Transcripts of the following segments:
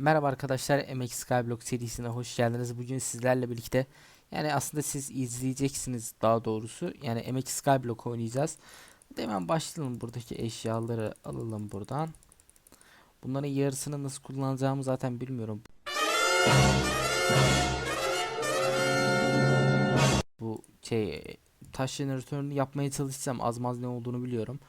Merhaba arkadaşlar MX Skyblock serisine hoş geldiniz. Bugün sizlerle birlikte yani aslında siz izleyeceksiniz daha doğrusu. Yani MX Skyblock oynayacağız. Hemen başlayalım buradaki eşyaları alalım buradan. Bunların yarısını nasıl kullanacağımı zaten bilmiyorum. Bu şey taş jeneratörünü yapmaya çalışacağım. Az maz ne olduğunu biliyorum.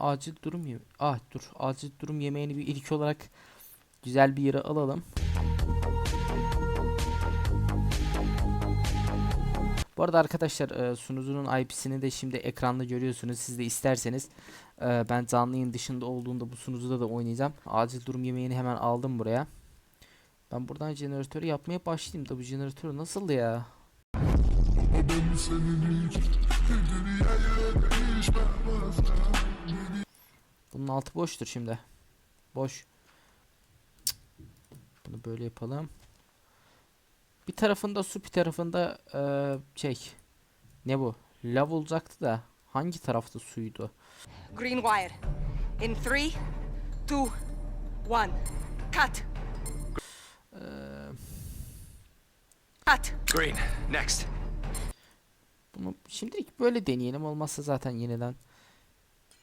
Acil durum yeme ah dur acil durum yemeğini bir ilk olarak güzel bir yere alalım. Bu arada arkadaşlar e, sunucunun IP'sini de şimdi ekranda görüyorsunuz. Siz de isterseniz e, ben canlı yayın dışında olduğunda bu sunucuda da oynayacağım. Acil durum yemeğini hemen aldım buraya. Ben buradan jeneratörü yapmaya başlayayım da bu jeneratör nasıl ya? Bunun altı boştur şimdi. Boş. Bunu böyle yapalım. Bir tarafında su bir tarafında eee, şey. Ne bu? Lav olacaktı da hangi tarafta suydu? Green wire. In three, two, one. Cut. Eee, Cut. Green, next. bunu şimdilik böyle deneyelim. Olmazsa zaten yeniden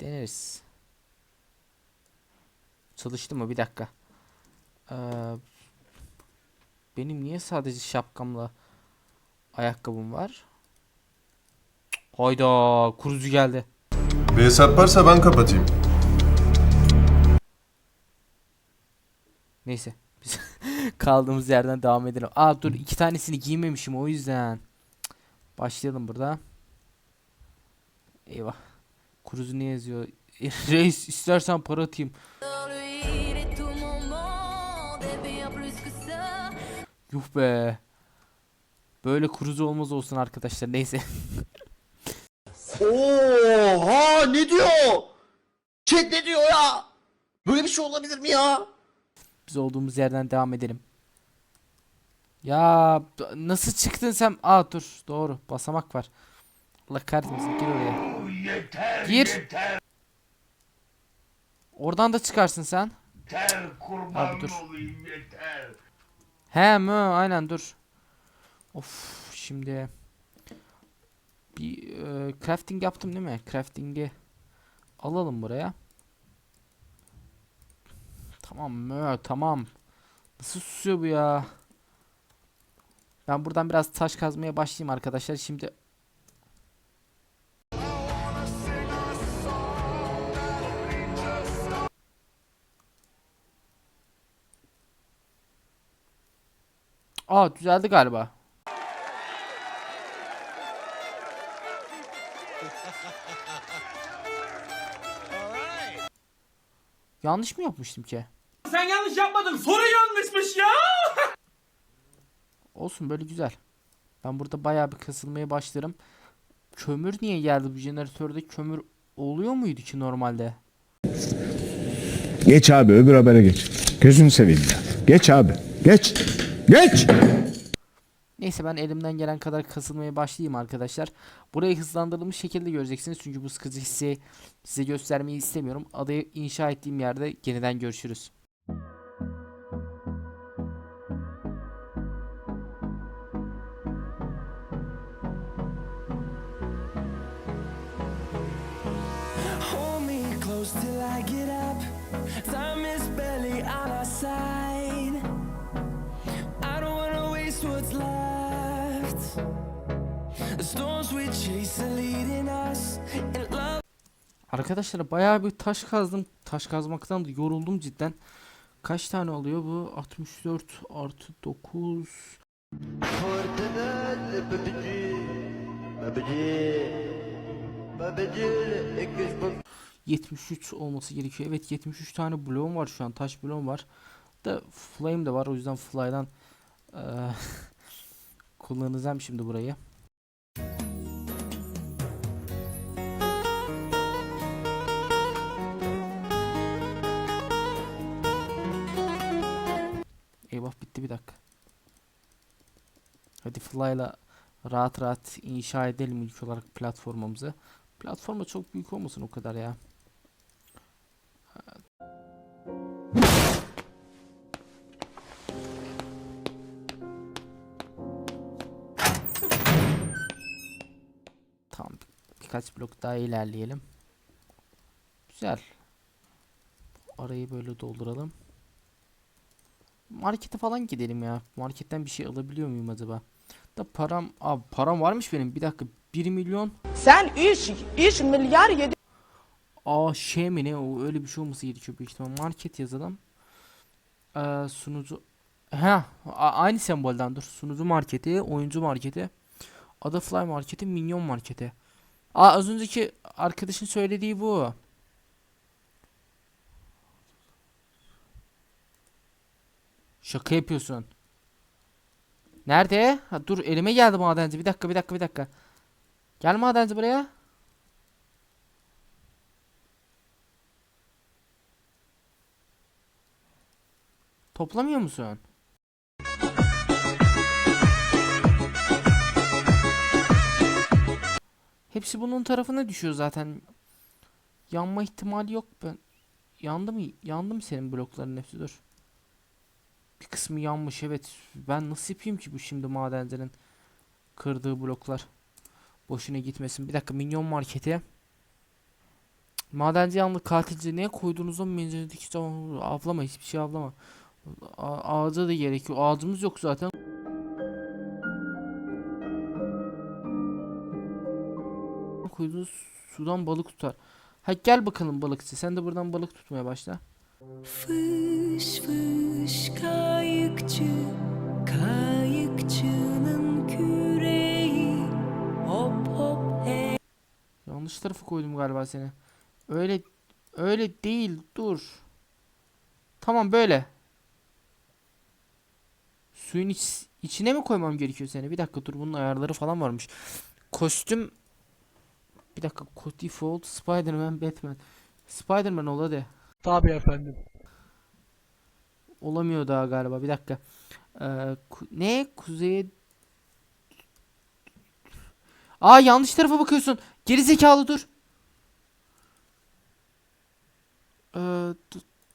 deneriz. Çalıştı mı? Bir dakika. Eee, benim niye sadece şapkamla ayakkabım var? Hayda, kurucu geldi. Bir hesap varsa ben kapatayım. Neyse. Biz kaldığımız yerden devam edelim. Aa dur iki tanesini giymemişim o yüzden. Başlayalım burada. Eyvah. Kuruzu ne yazıyor? Reis istersen para atayım. Yuh be. Böyle kuruzu olmaz olsun arkadaşlar. Neyse. Oha ne diyor? Chat ne diyor ya? Böyle bir şey olabilir mi ya? Biz olduğumuz yerden devam edelim. Ya nasıl çıktın sen? Aa dur doğru basamak var. Allah kahretmesin gir oraya. Gir. Oradan da çıkarsın sen. Abi dur. He mi? Aynen dur. Of şimdi bir e, crafting yaptım değil mi? Crafting'i alalım buraya. Tamam mı? Tamam. Nasıl susuyor bu ya? Ben buradan biraz taş kazmaya başlayayım arkadaşlar. Şimdi Aa düzeldi galiba. Yanlış mı yapmıştım ki? Sen yanlış yapmadın. Soru yanlışmış ya. Olsun böyle güzel. Ben burada bayağı bir kasılmaya başlarım. Kömür niye geldi bu jeneratörde? Kömür oluyor muydu ki normalde? Geç abi öbür habere geç. Gözünü seveyim ya. Geç abi. Geç. Geç. Neyse ben elimden gelen kadar kasılmaya başlayayım arkadaşlar. Burayı hızlandırılmış şekilde göreceksiniz. Çünkü bu sıkıcı hissi size göstermeyi istemiyorum. Adayı inşa ettiğim yerde yeniden görüşürüz. Arkadaşlar bayağı bir taş kazdım. Taş kazmaktan da yoruldum cidden. Kaç tane oluyor bu? 64 artı 9. 73 olması gerekiyor. Evet 73 tane bloğum var şu an. Taş bloğum var. Da flame de var. O yüzden fly'dan eee, kullanacağım şimdi burayı. Eyvah bitti bir dakika. Hadi fly'la rahat rahat inşa edelim ilk olarak platformumuzu. Platforma çok büyük olmasın o kadar ya. Birkaç blok daha ilerleyelim. Güzel. Arayı böyle dolduralım. Markete falan gidelim ya. Marketten bir şey alabiliyor muyum acaba? Da param, abi param varmış benim. Bir dakika. 1 milyon. Sen 3 3 milyar 7 Aa şey mi ne o öyle bir şey olması gerekiyor büyük ihtimal. Market yazalım. Ee, sunucu. Ha aynı sembolden dur. Sunucu marketi, oyuncu marketi. Adafly marketi, minyon marketi. Aa az önceki arkadaşın söylediği bu. Şaka yapıyorsun. Nerede? Ha, dur elime geldi madenci. Bir dakika bir dakika bir dakika. Gel madenci buraya. Toplamıyor musun? Hepsi bunun tarafına düşüyor zaten. Yanma ihtimali yok ben. Yandı mı? Yandı mı senin blokların hepsi? Dur. Bir kısmı yanmış evet. Ben nasıl yapayım ki bu şimdi madencinin kırdığı bloklar? Boşuna gitmesin. Bir dakika minyon marketi. Madenci yanlı katilci neye koyduğunuzda menzildeki avlama hiçbir şey avlama. A- ağaca da gerekiyor. Ağacımız yok zaten. Koyduğunuz sudan balık tutar. Ha gel bakalım balıkçı. Sen de buradan balık tutmaya başla. Fış fış kayıkçı Kayıkçının küreği Hop hop hey Yanlış tarafı koydum galiba seni. Öyle öyle değil. Dur. Tamam böyle. Suyun iç- içine mi koymam gerekiyor seni? Bir dakika dur bunun ayarları falan varmış. Kostüm bir dakika ko- default Spider-Man Batman. Spider-Man ol hadi. Tabii efendim. Olamıyor daha galiba. Bir dakika. Ee, ku- ne? Kuzeye... Aa yanlış tarafa bakıyorsun. Geri zekalı dur. Ee,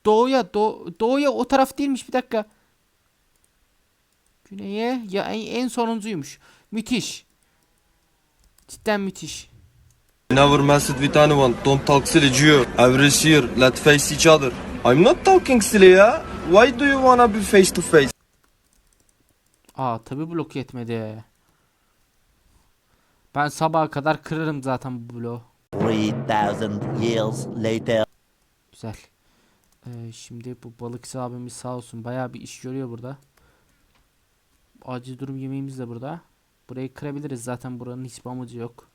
doğuya, do- doğuya o taraf değilmiş. Bir dakika. Güneye ya en, en sonuncuymuş. Müthiş. Cidden müthiş. Never mess with anyone. Don't talk silly, Gio. Every year, let's face each other. I'm not talking silly, yeah? Why do you wanna be face to face? Aa tabi blok yetmedi. Ben sabaha kadar kırarım zaten bu bloğu. 3000 years later. Güzel. Ee, şimdi bu balıkçı abimiz sağ olsun bayağı bir iş görüyor burada. Acil durum yemeğimiz de burada. Burayı kırabiliriz zaten buranın hiçbir amacı yok.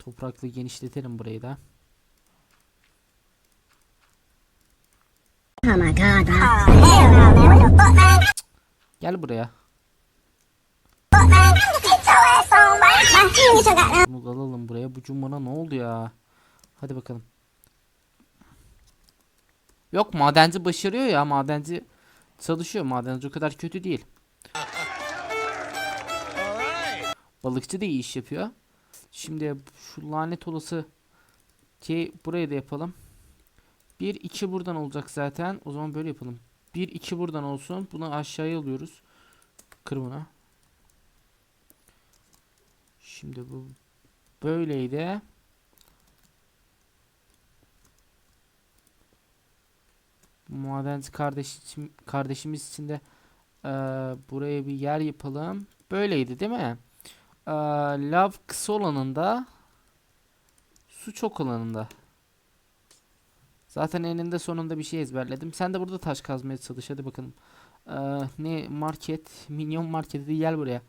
Toprakla genişletelim burayı da. Gel buraya. Bunu alalım buraya. Bu cumbana ne oldu ya? Hadi bakalım. Yok madenci başarıyor ya. Madenci çalışıyor. Madenci o kadar kötü değil. Balıkçı da iyi iş yapıyor. Şimdi şu lanet olası şey buraya da yapalım. 1 2 buradan olacak zaten. O zaman böyle yapalım. 1 2 buradan olsun. Bunu aşağıya alıyoruz. Kır bunu. Şimdi bu böyleydi. Madenci kardeşim kardeşimiz için de eee, buraya bir yer yapalım. Böyleydi değil mi? Eee lav kısa olanında su çok olanında. Zaten eninde sonunda bir şey ezberledim. Sen de burada taş kazmaya çalış hadi bakalım. Eee, ne market? Minyon marketi gel buraya.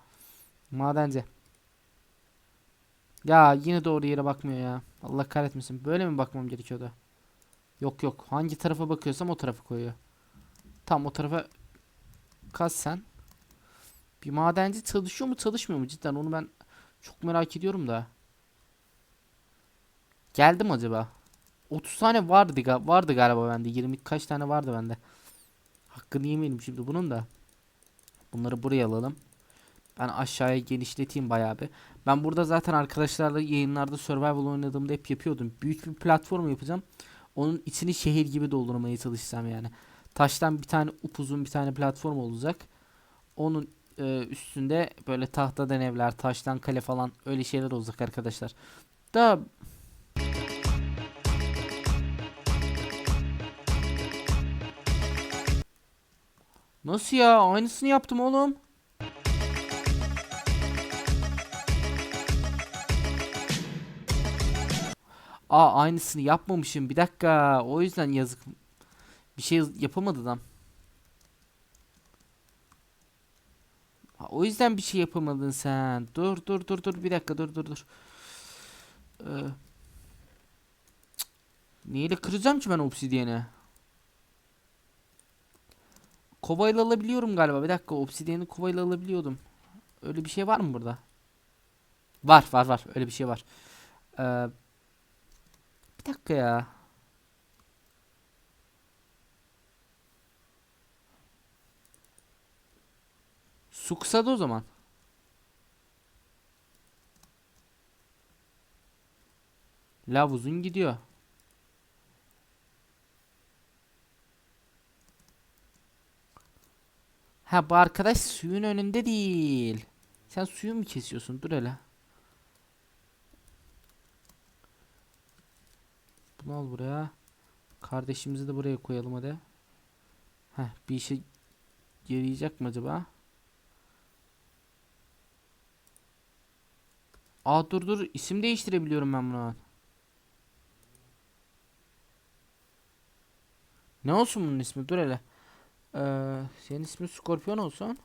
Madenci. Ya yine doğru yere bakmıyor ya. Allah kahretmesin. Böyle mi bakmam gerekiyordu? Yok yok. Hangi tarafa bakıyorsam o tarafa koyuyor. Tam o tarafa kaz sen. Bir madenci çalışıyor mu çalışmıyor mu cidden onu ben çok merak ediyorum da. Geldi mi acaba? 30 tane vardı vardı galiba bende. 20 kaç tane vardı bende. Hakkını yemeyelim şimdi bunun da. Bunları buraya alalım. Ben aşağıya genişleteyim bayağı bir. Ben burada zaten arkadaşlarla yayınlarda survival oynadığımda hep yapıyordum. Büyük bir platform yapacağım. Onun içini şehir gibi doldurmaya çalışacağım yani. Taştan bir tane upuzun bir tane platform olacak. Onun e, üstünde böyle tahtadan evler, taştan kale falan öyle şeyler olacak arkadaşlar. Da Nasıl ya? Aynısını yaptım oğlum. Aa aynısını yapmamışım. Bir dakika. O yüzden yazık. Bir şey yapamadı adam. O yüzden bir şey yapamadın sen. Dur dur dur dur. Bir dakika dur dur dur. Ee, neyle kıracağım ki ben obsidiyeni? Kovayla alabiliyorum galiba. Bir dakika obsidiyeni kovayla alabiliyordum. Öyle bir şey var mı burada? Var var var. Öyle bir şey var. Ee, bir dakika ya. Su kısadı o zaman. Lav uzun gidiyor. Ha bu arkadaş suyun önünde değil. Sen suyu mu kesiyorsun? Dur hele. Bunu al buraya. Kardeşimizi de buraya koyalım hadi. Heh, bir işe yarayacak mı acaba? Aa dur dur isim değiştirebiliyorum ben buna. Ne olsun bunun ismi? Dur hele. Ee, senin ismin Skorpion olsun.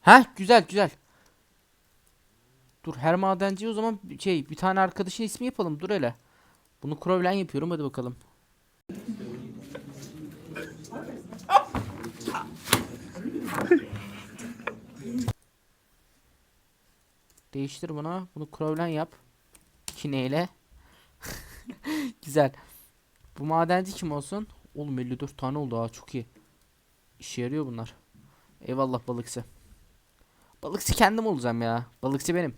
Heh güzel güzel. Dur her madenci o zaman şey bir tane arkadaşın ismi yapalım. Dur hele. Bunu Crowlen yapıyorum hadi bakalım. Değiştir bunu. Bunu Crowlen yap. Kineyle. Güzel. Bu madenci kim olsun? Oğlum 54 tane oldu ha çok iyi. İşe yarıyor bunlar. Eyvallah balıkçı. Balıkçı kendim olacağım ya. Balıkçı benim.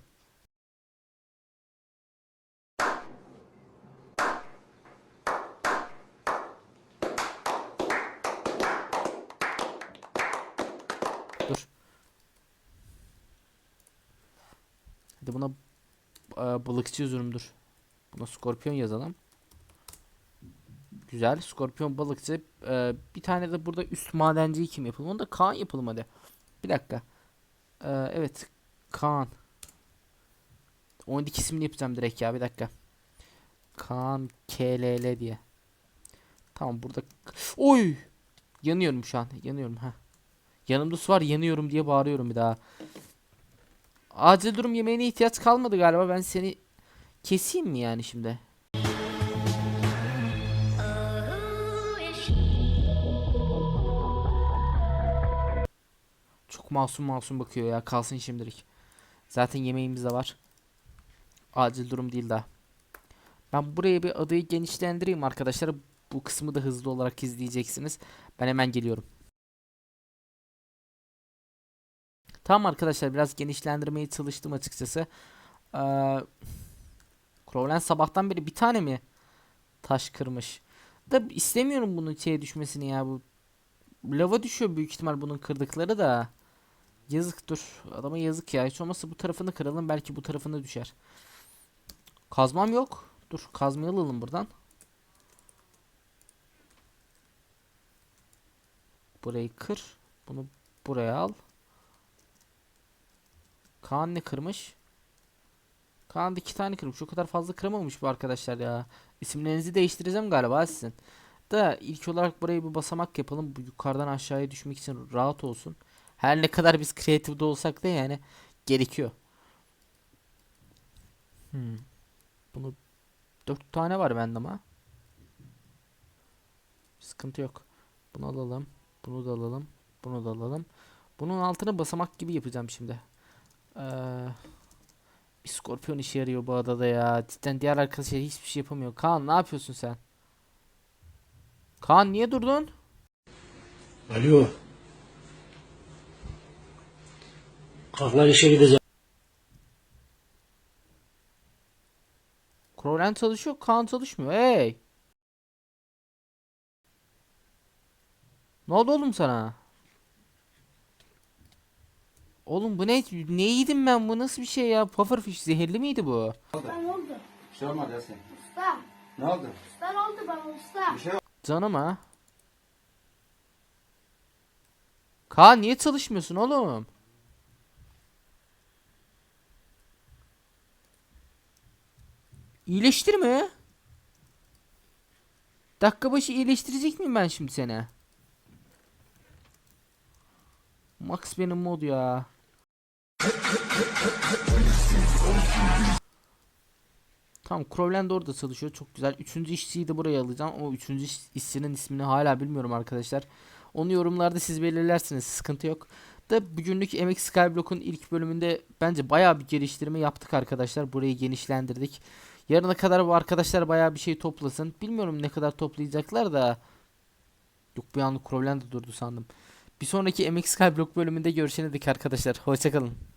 Dur. Hadi buna e, balıkçı dur. Buna skorpiyon yazalım. Güzel. Skorpiyon balıkçı. Ee, bir tane de burada üst madenciyi kim yapalım? Onu da Kaan yapalım hadi. Bir dakika. Ee, evet. Kaan. Oyundaki ismini yapacağım direkt ya. Bir dakika. Kaan KLL diye. Tamam burada. Oy! Yanıyorum şu an. Yanıyorum ha. Yanımda su var yanıyorum diye bağırıyorum bir daha. Acil durum yemeğine ihtiyaç kalmadı galiba. Ben seni keseyim mi yani şimdi? Çok masum masum bakıyor ya. Kalsın şimdilik. Zaten yemeğimiz de var. Acil durum değil daha. Ben buraya bir adayı genişlendireyim arkadaşlar. Bu kısmı da hızlı olarak izleyeceksiniz. Ben hemen geliyorum. Tamam arkadaşlar biraz genişlendirmeye çalıştım açıkçası. Ee, sabahtan beri bir tane mi taş kırmış? Da istemiyorum bunun şeye düşmesini ya bu. Lava düşüyor büyük ihtimal bunun kırdıkları da. Yazık dur. Adama yazık ya. Hiç olmazsa bu tarafını kıralım. Belki bu tarafına düşer. Kazmam yok. Dur kazmayı alalım buradan. Burayı kır. Bunu buraya al. Kaan ne kırmış? Kaan da iki tane kırmış. O kadar fazla kıramamış bu arkadaşlar ya. İsimlerinizi değiştireceğim galiba sizin. Da ilk olarak buraya bir basamak yapalım. Bu yukarıdan aşağıya düşmek için rahat olsun. Her ne kadar biz kreatifde olsak da yani gerekiyor. Hmm. Bunu dört tane var bende ama. Sıkıntı yok. Bunu alalım. Bunu da alalım. Bunu da alalım. Bunun altına basamak gibi yapacağım şimdi. Ee, bir skorpiyon işe yarıyor bu adada ya. Cidden diğer arkadaşlar hiçbir şey yapamıyor. Kaan ne yapıyorsun sen? Kaan niye durdun? Alo. Kalklar işe gideceğim. Crowland çalışıyor, Kaan çalışmıyor. Hey! Ne oldu oğlum sana? Oğlum bu ne? Ne yedim ben? Bu nasıl bir şey ya? Pufferfish zehirli miydi bu? Canım ha. Kaan niye çalışmıyorsun oğlum? İyileştirme. Dakika başı iyileştirecek miyim ben şimdi seni? Max benim mod ya. Tamam Crowland orada çalışıyor. Çok güzel. Üçüncü işçiyi de buraya alacağım. O üçüncü iş- işçinin ismini hala bilmiyorum arkadaşlar. Onu yorumlarda siz belirlersiniz. Sıkıntı yok. Da bugünlük MX Skyblock'un ilk bölümünde bence bayağı bir geliştirme yaptık arkadaşlar. Burayı genişlendirdik. Yarına kadar bu arkadaşlar bayağı bir şey toplasın. Bilmiyorum ne kadar toplayacaklar da. Yok bir anlık Crowland durdu sandım. Bir sonraki MX Skyblock bölümünde görüşene dek arkadaşlar. Hoşçakalın.